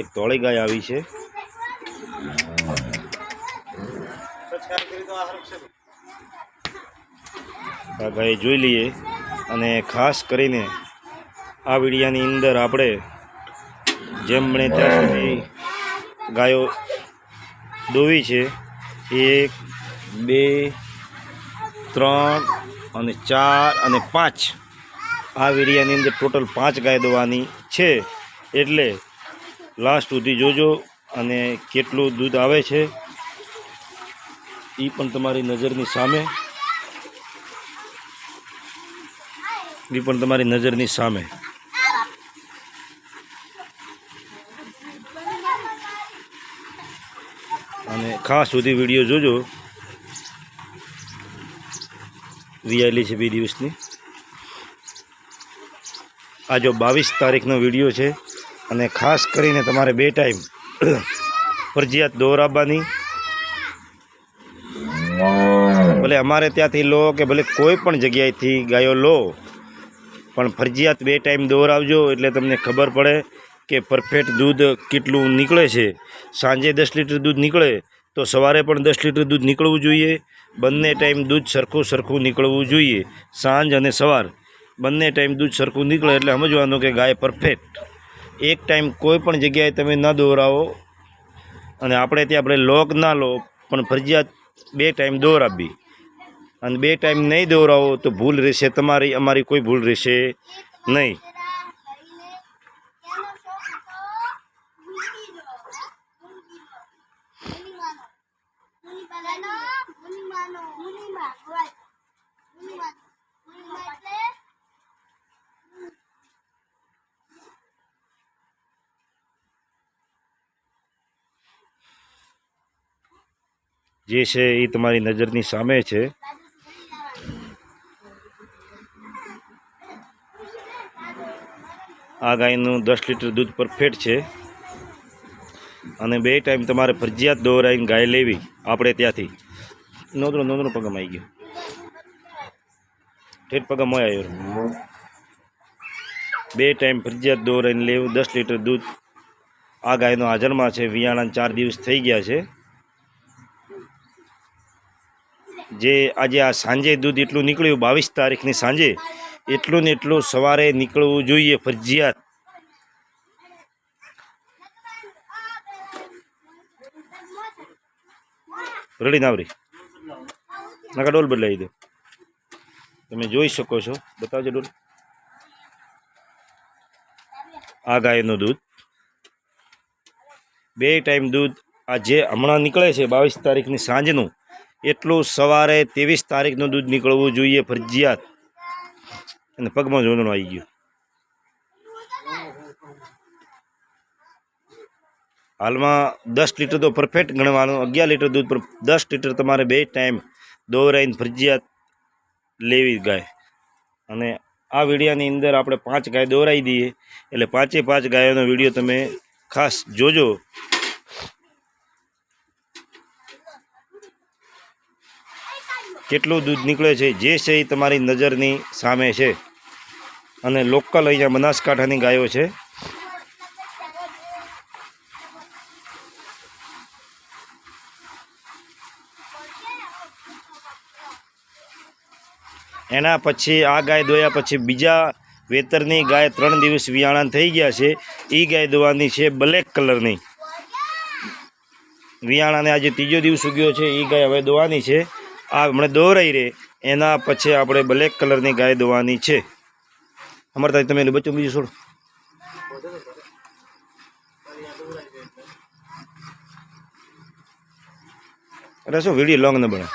એક ધોળી ગાય આવી છે. આ ગાય જોઈ લઈએ અને ખાસ કરીને આ વિડીયાની અંદર આપણે જેમ બને ત્યાં સુધી ગાયો દોવી છે એક, બે, ત્રણ અને ચાર અને પાંચ. આ વિડીયાની અંદર ટોટલ પાંચ ગાય દોવાની છે. એટલે લાસ્ટ સુધી જોજો અને કેટલું દૂધ આવે છે એ પણ તમારી નજરની સામે. એ પણ તમારી નજરની સામે. અને ખાસ સુધી વીડિયો જોજો. વિયાલી છે બે દિવસની. આ જો બાવીસ તારીખનો વીડિયો છે અને ખાસ કરીને તમારે બે ટાઈમ ફરજિયાત દોરાવવાની ભલે અમારે ત્યાંથી લો કે ભલે કોઈ પણ જગ્યાએથી ગાયો લો, પણ ફરજિયાત બે ટાઈમ દોરાવજો એટલે તમને ખબર પડે કે પરફેક્ટ દૂધ કેટલું નીકળે છે. સાંજે દસ લીટર દૂધ નીકળે તો સવારે પણ દસ લીટર દૂધ નીકળવું જોઈએ. બંને ટાઈમ દૂધ સરખું સરખું નીકળવું જોઈએ. સાંજ અને સવાર બંને ટાઈમ દૂધ સરખું નીકળે એટલે સમજવાનું કે ગાય પરફેક્ટ એક ટાઈમ કોઈ પણ જગ્યાએ તમે ન દોરાવો. અને આપણે ત્યાં આપણે લોક ના લો, પણ ફરજિયાત બે ટાઈમ દોરાવી. અને બે ટાઈમ નહીં દોરાવો તો ભૂલ રહેશે. તમારી, અમારી કોઈ ભૂલ રહેશે નહીં. જે છે એ તમારી નજરની સામે છે. આ ગાયનું દસ લીટર દૂધ પરફેક્ટ છે. અને બે ટાઈમ તમારે ફરજિયાત દોરાઈને ગાય લેવી આપણે ત્યાંથી. નોંધણો નોંધણો પગમ આવી ગયો. ઠેઠ પગમ હોય આવ્યો બે ટાઈમ ફરજિયાત દોરાઈને લેવું, દસ લીટર દૂધ. આ ગાયનો હાજરમાં છે વિયાણા ચાર દિવસ થઈ ગયા છે. જે આજે આ સાંજે દૂધ એટલું નીકળ્યું, બાવીસ તારીખની સાંજે, એટલું ને એટલું સવારે નીકળવું જોઈએ ફરજિયાત. રડી નાવરી નકા ડોલ બદલાવી દો. તમે જોઈ શકો છો. બતાવજો ડોલ. આ ગાયનું દૂધ. બે ટાઈમ દૂધ આ જે હમણાં નીકળે છે બાવીસ તારીખની સાંજનું. એટલું સવારે ત્રેવીસ તારીખનું દૂધ નીકળવું જોઈએ ફરજિયાત. અને પગમાં જોડણું આવી ગયું. હાલમાં દસ લીટર તો પરફેક્ટ ગણવાનું, અગિયાર લીટર દૂધ પર દસ લીટર તમારે બે ટાઈમ દોરાઈને ફરજિયાત લેવી ગાય. અને આ વિડીયાની અંદર આપણે પાંચ ગાય દોરાઈ દઈએ. એટલે પાંચે પાંચ ગાયોનો વીડિયો તમે ખાસ જોજો. કેટલું દૂધ નીકળે છે, જે છે એ તમારી નજરની સામે છે. અને લોકલ અહીંયા બનાસકાંઠાની ગાયો છે. એના પછી આ ગાય દોયા પછી બીજા વેતરની ગાય ત્રણ દિવસ વિયાણા થઈ ગયા છે. એ ગાય દોવાની છે બ્લેક કલરની. વિયાણાને આજે ત્રીજો દિવસ ઉગ્યો છે. એ ગાય હવે દોવાની છે. આ હમણાં દોરાઈ રહે એના પછી આપણે બ્લેક કલરની ગાય દોવાની છે. અમારે ત્યાં તમે બચ્ચું બીજું છોડો. અરે શું વીડિયો લોંગ ન બને?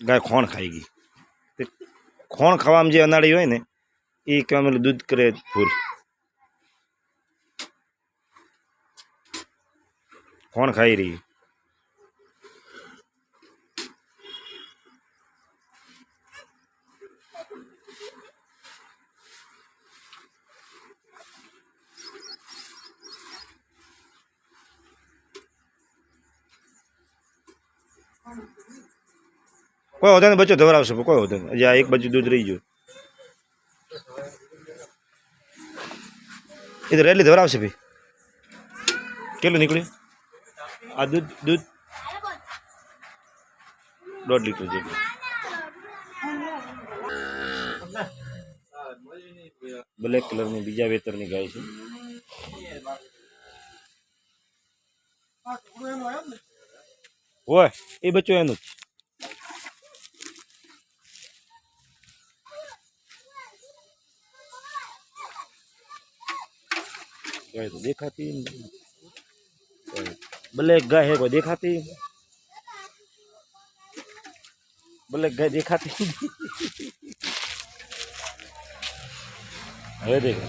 ગાય ખોણ ખાઈ ગઈ. ખોણ ખાવામાં જે અનાળી હોય ને એ કહેવામાં દૂધ કરે ફૂલ ખોણ ખાઈ રહી? કોઈ ને બચ્ચો ધવરાવશે કોઈ હોતા હજી આ એક બાજુ દૂધ રહી ગયું. એ તો રેલી ધવરાવશે ભાઈ. કેટલું નીકળ્યું? આ દૂધ દૂધ? દોઢ લીટર જેટલું. બ્લેક કલરની બીજા વેતરની ગાય છે. હોય, એ બચ્ચો એનું જ. ગાય તો દેખાતી. બ્લેક ગાય હે કોઈ દેખાતી બ્લેક ગાય દેખાતી. હવે દેખ,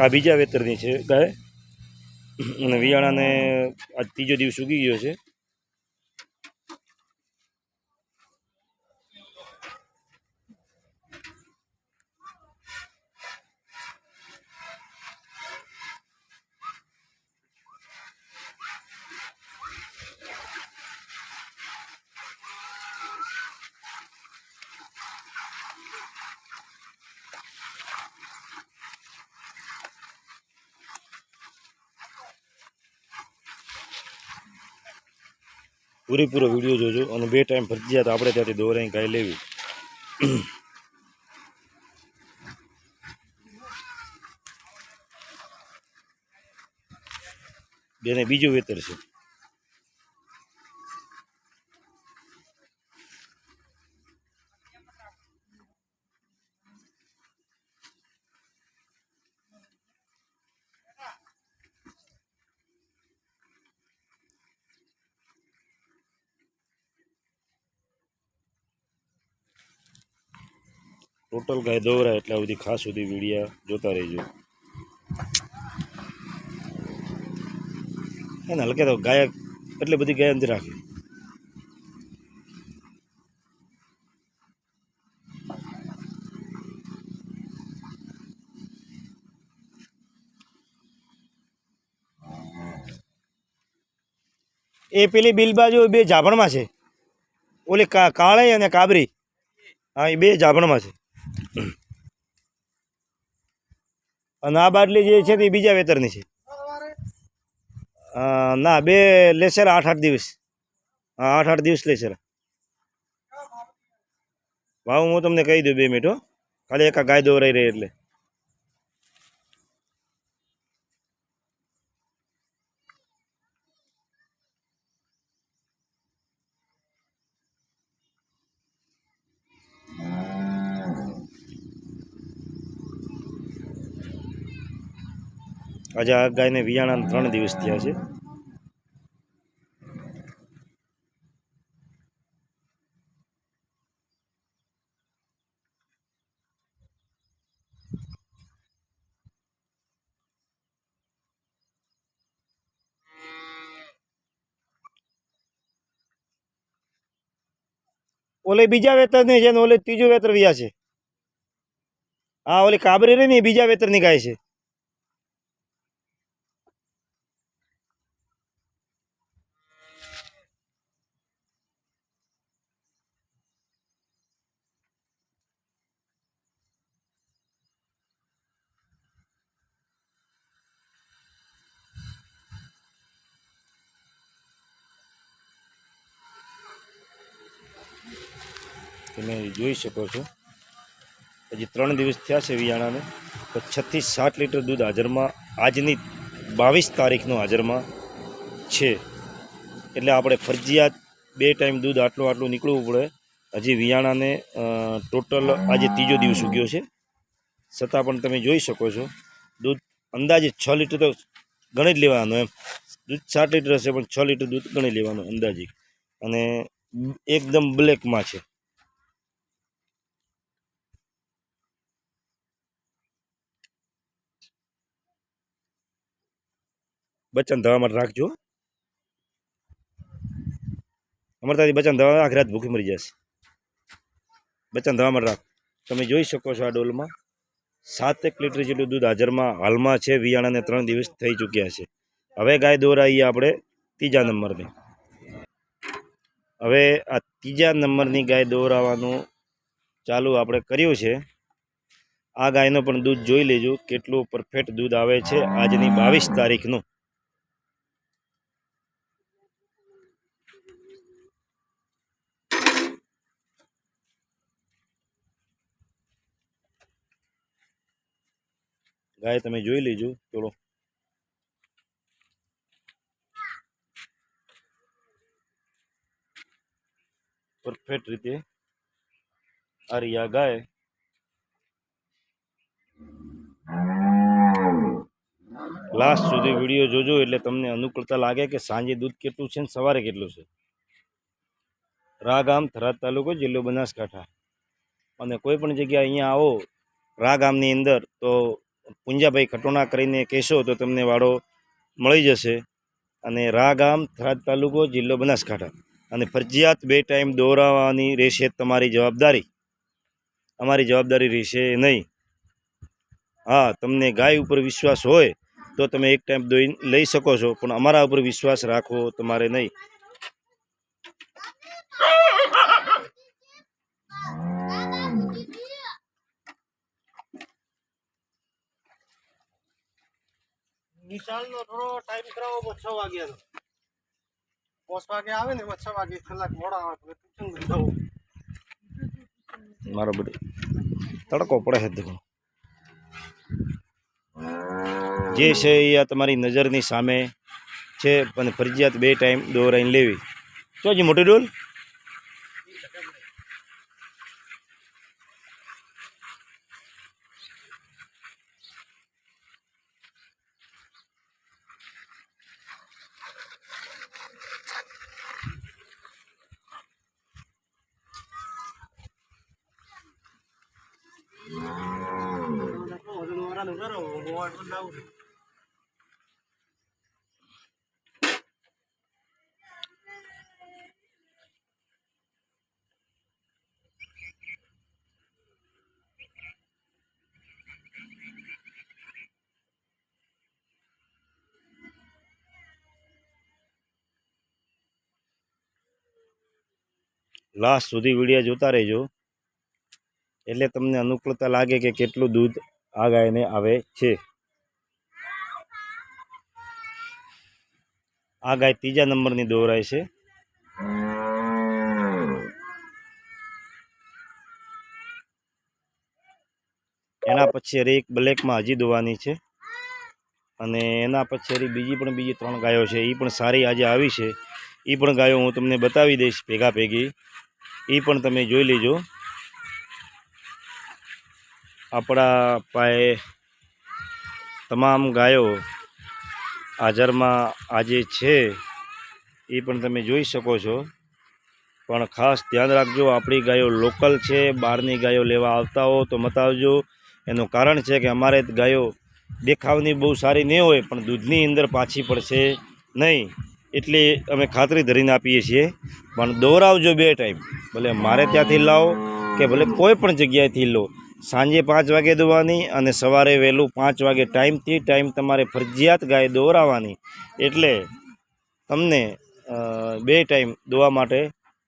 આ બીજા વેતરની છે ગાય અને વિયાણાને આજ ત્રીજો દિવસ ઉગી ગયો છે પૂરેપૂરો વીડિયો જોજો અને બે ટાઈમ ફરજિયાત આપણે ત્યાંથી દોરાઈ ગાય લેવી. બેને બીજું વેતર છે. ટોટલ ગાય દોરાય એટલે આ બધી ખાસ સુધી વિડીયા જોતા રહેજો. એને હલકે તો ગાય એટલે બધી ગાય અંદર રાખે. એ પેલી બિલ બાજુ બે જાભણમાં છે. ઓલી કાળી અને કાબરી. હા, એ બે જાભણમાં છે. અને આ બાટલી જે છે તે બીજા વેતરની છે. ના, બે લેશે આઠ આઠ દિવસ. હા, આઠ આઠ દિવસ લેશે ભાવ હું તમને કહી દઉં બે મિનિટ ખાલી એક ગાય દોરાઈ રહી એટલે. આજે આ ગાયને વિયાણા ત્રણ દિવસ થયા છે. ઓલે બીજા વેતરની છે ને ઓલે ત્રીજું વેતર વ્યા છે. હા ઓલી કાબરી રહી ને બીજા બીજા વેતરની ગાય છે. તમે જોઈ શકો છો. હજી ત્રણ દિવસ થયા છે વિયાણાને. તો છથી સાત લીટર દૂધ હાજરમાં, આજની બાવીસ તારીખનું હાજરમાં છે. એટલે આપણે ફરજિયાત બે ટાઈમ દૂધ આટલું આટલું નીકળવું પડે. હજી વિયાણાને ટોટલ આજે ત્રીજો દિવસ ઉગ્યો છે. છતાં પણ તમે જોઈ શકો છો, દૂધ અંદાજે છ લીટર તો ગણી જ લેવાનું એમ. દૂધ સાત લીટર હશે પણ છ લીટર દૂધ ગણી લેવાનું અંદાજે. અને એકદમ બ્લેકમાં છે. બચ્ચાને દવા માટે રાખજો. અમારે ત્યાંથી બચ્ચાને દવા આખી રાત ભૂખી મરી જશે. બચ્ચાને દવા માટે રાખ. તમે જોઈ શકો છો આ ડોલમાં સાતેક લીટર જેટલું દૂધ હાજરમાં હાલમાં છે, વિયાણાને ત્રણ દિવસ થઈ ચૂક્યા છે. હવે ગાય દોરાઈએ આપણે ત્રીજા નંબરની. હવે આ ત્રીજા નંબરની ગાય દોરાવાનું ચાલુ આપણે કર્યું છે. આ ગાયનું પણ દૂધ જોઈ લેજો, કેટલું પરફેક્ટ દૂધ આવે છે. આજની બાવીસ તારીખનું. ગાય તમે જોઈ લેજો થોડો પરફેક્ટ રીતે આ ગાય. લાસ્ટ સુધી વીડિયો જોજો, એટલે તમને અનુકૂળતા લાગે કે સાંજે દૂધ કેટલું છે ને સવારે કેટલું છે. રાગામ થરાદ તાલુકો જિલ્લો બનાસકાંઠા. અને કોઈ પણ જગ્યાએ અહીંયા આવો રાગામની અંદર, તો પુંજાભાઈ ખટોણા કરીને કહેશો તો તમને વાળો મળી જશે. અને રા ગામ થરાદ તાલુકો જિલ્લો બનાસકાંઠા. અને ફરજિયાત બે ટાઈમ દોરાવવાની રહેશે તમારી જવાબદારી. અમારી જવાબદારી રહેશે નહીં. હા, તમને ગાય ઉપર વિશ્વાસ હોય તો તમે એક ટાઈમ દોઈ લઈ શકો છો, પણ અમારા ઉપર વિશ્વાસ રાખવો તમારે નહીં. નિશાળનો થોડો ટાઈમ કરાવો છ વાગ્યાનો પાંચ વાગે આવે ને છ વાગે કલાક મોડા મારો બધો તડકો પડે છે દેખો જે છે એ આ તમારી નજરની સામે છે, અને ફરજિયાત બે ટાઈમ દોરાઈને લેવી. હજી મોટી ડોલ વજન વાળાનું કરો મોવાડ બદલાવું છે લાસ્ટ સુધી વીડિયો જોતા રહેજો. એટલે તમને અનુકૂળતા લાગે કે કેટલું દૂધ આ ગાયને આવે છે. આ ગાય ત્રીજા નંબરની દોરાય છે. એના પછી હરે એક બ્લેકમાં હજી દોવાની છે. અને એના પછી હરી બીજી પણ બીજી ત્રણ ગાયો છે. એ પણ સારી આજે આવી છે. એ પણ ગાયો હું તમને બતાવી દઈશ ભેગા ભેગી. એ પણ તમે જોઈ લેજો. આપણા પાસે તમામ ગાયો હાજરમાં આજે છે, એ પણ તમે જોઈ શકો છો. પણ ખાસ ધ્યાન રાખજો, આપણી ગાયો લોકલ છે, બહારની ગાયો લેવા આવતા હો તો મતાવજો એનું કારણ છે કે અમારે ગાયો દેખાવની બહુ સારી નહીં હોય, પણ દૂધની અંદર પાછી પડશે નહીં. એટલે અમે ખાતરી ધરીને આપીએ છીએ. પણ દોરાવજો બે ટાઈમ. ભલે મારે ત્યાંથી લાવો કે ભલે કોઈ પણ જગ્યાએથી લો. સાંજે પાંચ વાગે દોવાની અને સવારે વહેલું પાંચ વાગે ટાઈમથી ટાઈમ તમારે ફરજિયાત ગાય દોરાવવાની એટલે તમને બે ટાઈમ દોવા માટે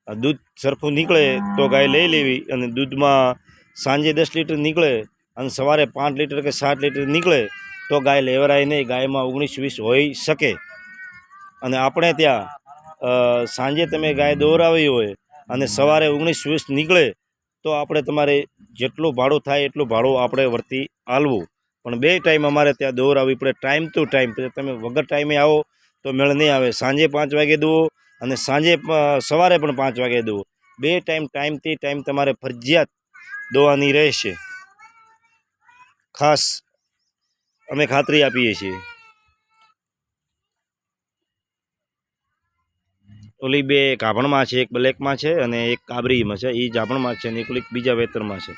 દૂધ સરખું નીકળે તો ગાય લઈ લેવી અને દૂધમાં સાંજે દસ લીટર નીકળે અને સવારે પાંચ લીટર કે સાત લીટર નીકળે તો ગાય લેવરાય નહીં, ગાયમાં ઓગણીસ વીસ હોઈ શકે. અને આપણે ત્યાં સાંજે તમે ગાય દોરાવી હોય અને સવારે ઓગણીસ વીસ નીકળે તો આપણે તમારે જેટલું ભાડું થાય એટલું ભાડું આપણે વર્તી આલવું. પણ બે ટાઈમ અમારે ત્યાં દોરાવવી પડે ટાઈમ ટુ ટાઈમ તમે વગર ટાઈમે આવો તો મેળ નહીં આવે. સાંજે પાંચ વાગે દો અને સાંજે સવારે પણ પાંચ વાગે દો બે ટાઈમ ટાઈમથી ટાઈમ તમારે ફરજિયાત દોવાની રહેશે. ખાસ અમે ખાતરી આપીએ છીએ. ઓલી બે કાભણમાં છે, એક બ્લેકમાં છે અને એક કાબરીમાં છે. એ જાભણમાં છે અને એક ઓલી બીજા વેતરમાં છે.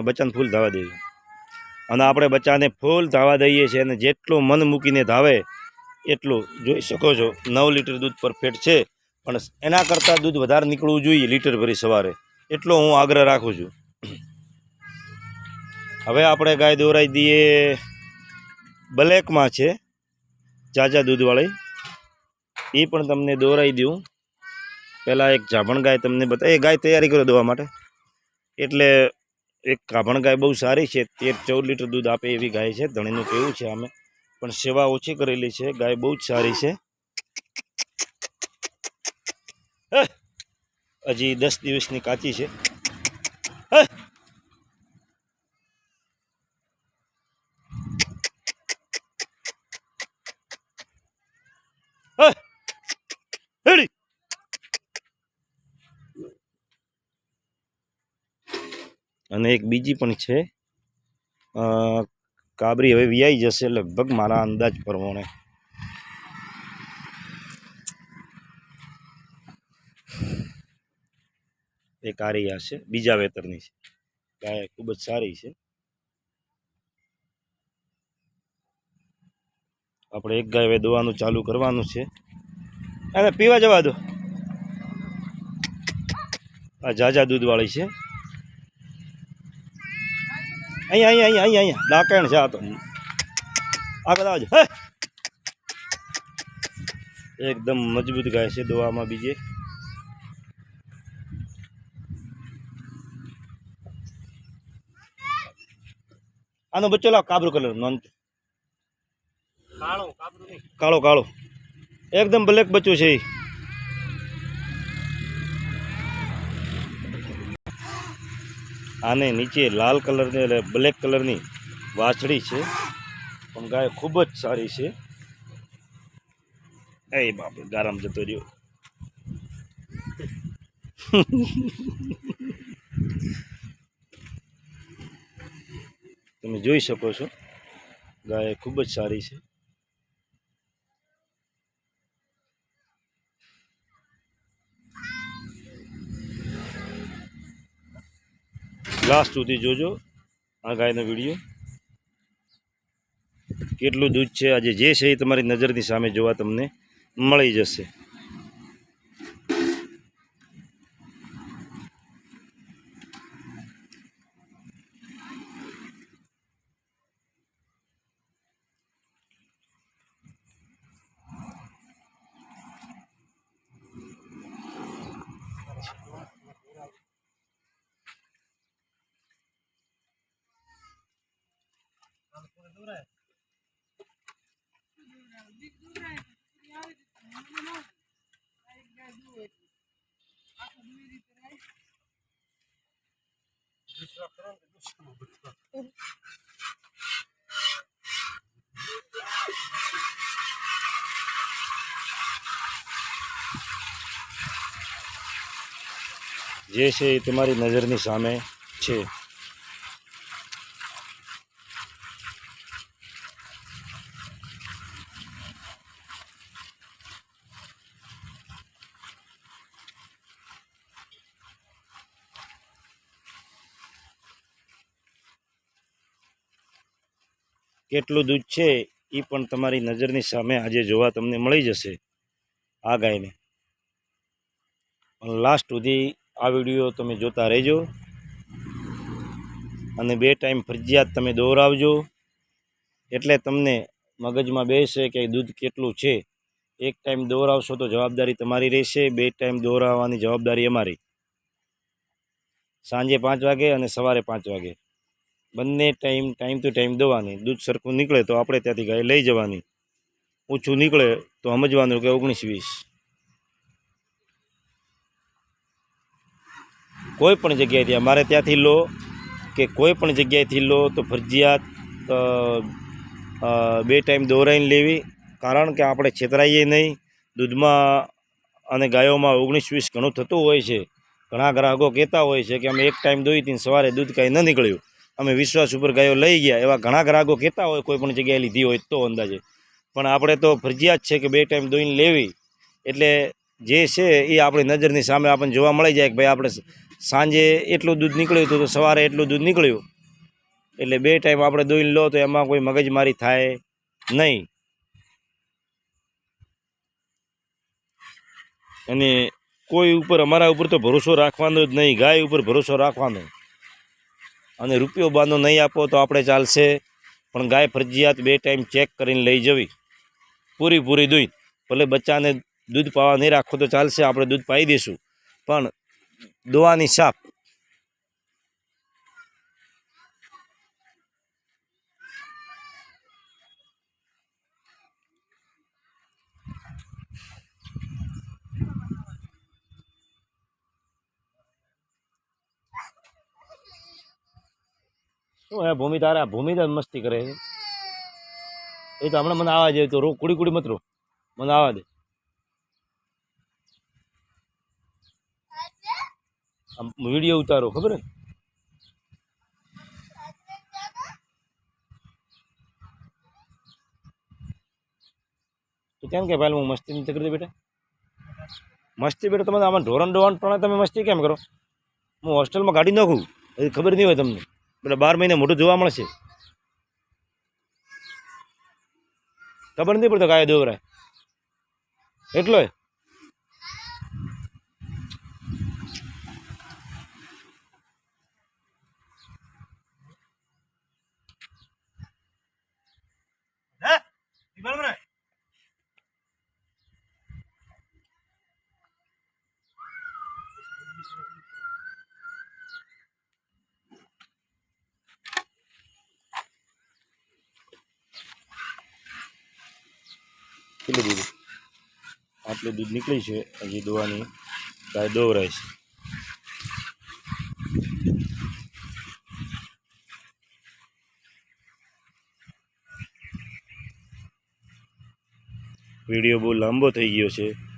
બચ્ચાને ફૂલ ધાવા દઈએ. અને આપણે બચ્ચાને ફૂલ ધાવા દઈએ છીએ અને જેટલું મન મૂકીને ધાવે એટલું. જોઈ શકો છો, નવ લીટર દૂધ પરફેક્ટ છે, પણ એના કરતાં દૂધ વધારે નીકળવું જોઈએ લીટર ભરી સવારે. એટલો હું આગ્રહ રાખું છું. હવે આપણે ગાય દોરાઈ દઈએ. બ્લેકમાં છે, જાજા દૂધવાળી. એ પણ તમને દોરાઈ દઉં. પહેલાં એક જાભણ ગાય તમને બતા એ ગાય તૈયારી કરો દોવા માટે. એટલે એક કાભણ ગાય બહુ સારી છે, તેર ચૌદ લીટર દૂધ આપે એવી ગાય છે. ધણીનું કેવું છે અમે પણ સેવા ઓછી કરેલી છે, ગાય બહુ જ સારી છે હે! હજી દસ દિવસની કાચી છે! અને એક બીજી પણ છે. કાબરી હવે વ્યાઈ જશે લગભગ મારા અંદાજ પ્રમાણે. એ કારિયા છે, બીજા વેતરની છે. ગાય ખૂબ જ સારી છે. આપણે એક ગાય દોવાનું ચાલુ કરવાનું છે. અને પીવા જવા દો. આ જાજા દૂધવાળી છે. અહીંયા અહીંયા અહીંયા અહીંયા ડાકણ છે આ તો. આગળ આવજો. એકદમ મજબૂત ગાય છે દોવામાં બીજે. આનો બચ્ચો લાવ, કાબરું કલર નોન કાળો કાળો. એકદમ બ્લેક બચ્ચું છે. આને નીચે લાલ કલરની એટલે બ્લેક કલરની વાછડી છે. પણ ગાય ખૂબ જ સારી છે. એ બાપ ગારામ જતો રહ્યો. તમે જોઈ શકો છો. ગાય ખૂબ જ સારી છે. લાસ્ટ સુધી જોજો આ ગાયનો વીડિયો. કેટલું દૂધ છે? આજે જે છે એ તમારી નજરની સામે જોવા તમને મળી જશે. જે છે એ તમારી નજરની સામે છે. કેટલું દૂધ છે, એ પણ તમારી નજરની સામે આજે જોવા તમને મળી જશે આ ગાયને. પણ લાસ્ટ સુધી આ વીડિયો તમે જોતા રહેજો અને બે ટાઈમ ફરજિયાત તમે દોહરાવજો. એટલે તમને મગજમાં બેસે કે દૂધ કેટલું છે. એક ટાઈમ દોહરાવશો તો જવાબદારી તમારી રહેશે, બે ટાઈમ દોહરાવવાની જવાબદારી અમારી. સાંજે પાંચ વાગે અને સવારે પાંચ વાગે. બંને ટાઈમ ટાઈમ ટુ ટાઈમ દોવાની. દૂધ સરખું નીકળે તો આપણે ત્યાંથી ગાય લઈ જવાની. ઓછું નીકળે તો સમજવાનું કે ઓગણીસ વીસ કોઈ પણ જગ્યાએથી અમારે ત્યાંથી લો કે કોઈ પણ જગ્યાએથી લો તો ફરજિયાત બે ટાઈમ દોરાઈને લેવી. કારણ કે આપણે છેતરાઈએ નહીં. દૂધમાં અને ગાયોમાં ઓગણીસ વીસ ઘણું થતું હોય છે. ઘણા ગ્રાહકો કહેતા હોય છે કે અમે એક ટાઈમ દોઈ હતી સવારે દૂધ કાંઈ ન નીકળ્યું. અમે વિશ્વાસ ઉપર ગાયો લઈ ગયા. એવા ઘણા ગ્રાહકો કહેતા હોય, કોઈ પણ જગ્યાએ લીધી હોય તો અંદાજે. પણ આપણે તો ફરજિયાત છે કે બે ટાઈમ દોઈને લેવી. એટલે જે છે એ આપણી નજરની સામે આપણને જોવા મળી જાય કે ભાઈ આપણે સાંજે એટલું દૂધ નીકળ્યું હતું તો સવારે એટલું દૂધ નીકળ્યું. એટલે બે ટાઈમ આપણે દોઈને લો તો એમાં કોઈ મગજમારી થાય નહીં. અને કોઈ ઉપર અમારા ઉપર તો ભરોસો રાખવાનો જ નહીં. ગાય ઉપર ભરોસો રાખવાનો. અને રૂપિયો બાંધો નહીં આપો તો આપણે ચાલશે. પણ ગાય ફરજિયાત બે ટાઈમ ચેક કરીને લઈ જવી. પૂરી પૂરી દૂધ. ભલે બચ્ચાને દૂધ પાવા નહીં રાખો તો ચાલશે, આપણે દૂધ પાઈ દઈશું. પણ દોવાની સાપ શું હે ભૂમિ તારા? ભૂમિ તો મસ્તી કરે છે. એ તો હમણાં મને આવા જાય તો રો કુડી કુડી મત રો. મને આવા દે. વીડિયો ઉતારો, ખબર ને તો કેમ કે ભાઈ, હું મસ્તી નથી કરતી બેટા? મસ્તી બેટા તમે આમાં ઢોરણ ધોરણ પ્રમાણે તમે મસ્તી કેમ કરો? હું હોસ્ટેલમાં ગાડી નાખું, એ ખબર નહીં હોય તમને. એટલે બાર મહિને મોટું જોવા મળશે. ખબર નથી પડતો કાયદો દોવરાય. એટલો કેટલું દૂધ? આટલું દૂધ નીકળી છે, હજી દોવાની ગાય દોવરાય છે. વીડિયો બહુ લાંબો થઈ ગયો છે.